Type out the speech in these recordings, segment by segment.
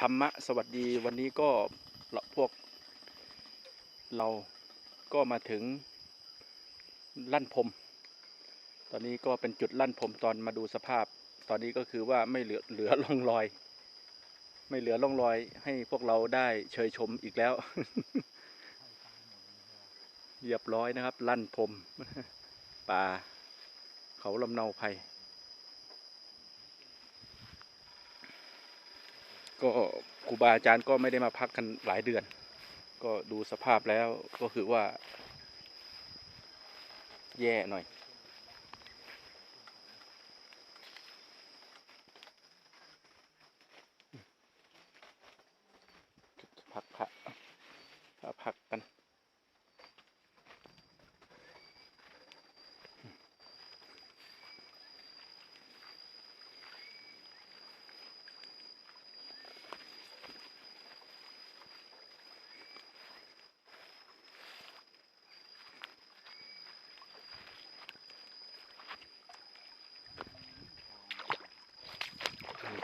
ธรรมะสวัสดีวันนี้ก็พวกเราก็มาถึงลั่นพรมตอนนี้ก็เป็นจุดลั่นพรมตอนมาดูสภาพ ตอนนี้ก็คือว่าไม่เหลือเหลือร่องรอย ไม่เหลือร่องรอย ให้พวกเราได้เชยชมอีกแล้วเรียบร้อยนะครับ ลั่นพรมป่าเขาลำเนาภัย ก็ครูบาอาจารย์ก็ไม่ได้มาพักกันหลายเดือน ก็ดูสภาพแล้วก็คือว่า แย่หน่อย พักพักพักกัน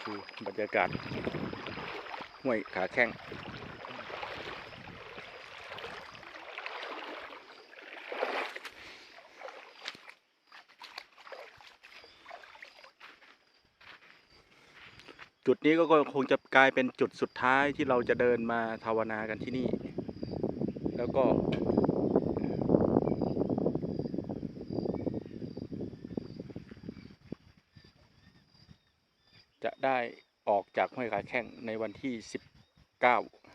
คือบรรยากาศห้วยขาแข้งจุดนี้ก็คงจะกลายเป็นจุดสุดท้ายที่เราจะเดินมาภาวนากันที่นี่ แล้วก็ จะได้ออกจากห้วยขาแข้งในวันที่ 19